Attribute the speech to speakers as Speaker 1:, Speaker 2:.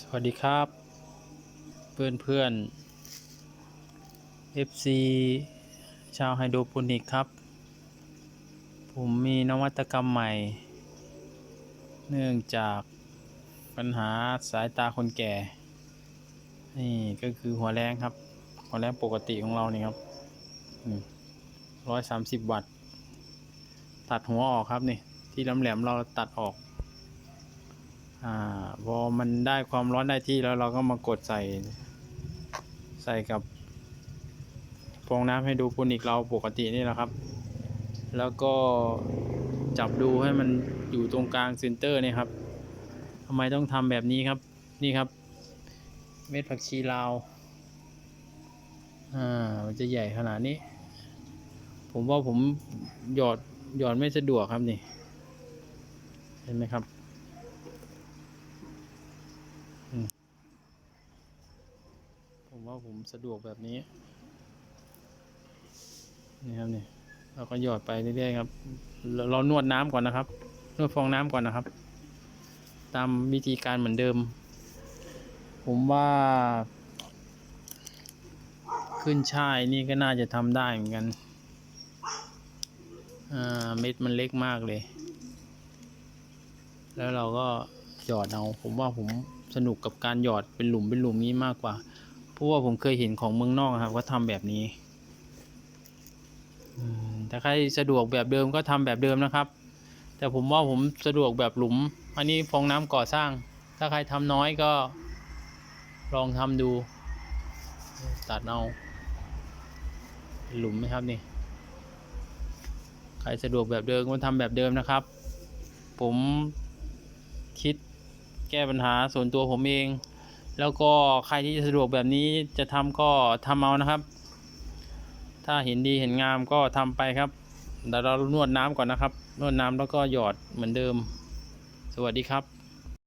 Speaker 1: สวัสดีครับ เพื่อนเพื่อน FC ชาวไฮโดรโปนิกครับ ผมมีนวัตกรรมใหม่ เนื่องจากปัญหาสายตาคนแก่ นี่ก็คือหัวแรงครับ หัวแรงปกติของเรานี่ครับร้อยสามสิบวัตต์ ตัดหัวออกครับนี่ ที่แหลมๆเราตัดออก อ่าพอมันได้ความร้อนได้ที่แล้วเราก็มากดใส่ ใส่กับฟองน้ำให้ดูปุนิกเราปกตินี่แหละครับ แล้วก็จับดูให้มันอยู่ตรงกลางเซนเตอร์นี่ครับทำไมต้องทำแบบนี้ครับนี่ครับ เม็ดผักชีลาวอ่ามันจะใหญ่ขนาดนี้ ผมว่าผมหยอดหยอดไม่สะดวกครับนี่ เห็นไหมครับ ผมว่าผมสะดวกแบบนี้นี่ครับนี่เราก็หยอดไปเรื่อยๆครับเราเรานวดน้ำก่อนนะครับ นวดฟองน้ำก่อนนะครับ ตามวิธีการเหมือนเดิม ผมว่า ขึ้นช่ายนี่ก็น่าจะทำได้เหมือนกันอ่าเม็ดมันเล็กมากเลย แล้วเราก็หยอดเอา ผมว่าผมสนุกกับการหยอดเป็นหลุมเป็นหลุมนี้มากกว่า เพราะว่าผมเคยเห็นของเมืองนอกครับว่าทำแบบนี้ถ้าใครสะดวกแบบเดิมก็ทำแบบเดิมนะครับ แต่ผมว่าผมสะดวกแบบหลุม อันนี้ฟองน้ำก่อสร้าง ถ้าใครทำน้อยก็ ลองทำดู ตัดเอาหลุมไหมครับนี่ ใครสะดวกแบบเดิมก็ทำแบบเดิมนะครับ ผมคิดแก้ปัญหาส่วนตัวผมเอง แล้วก็ใครที่สะดวกแบบนี้จะทำก็ทำเอานะครับ ถ้าเห็นดีเห็นงามก็ทำไปครับเดี๋ยวเรานวดน้ำก่อนนะครับ นวดน้ำแล้วก็หยอดเหมือนเดิม สวัสดีครับ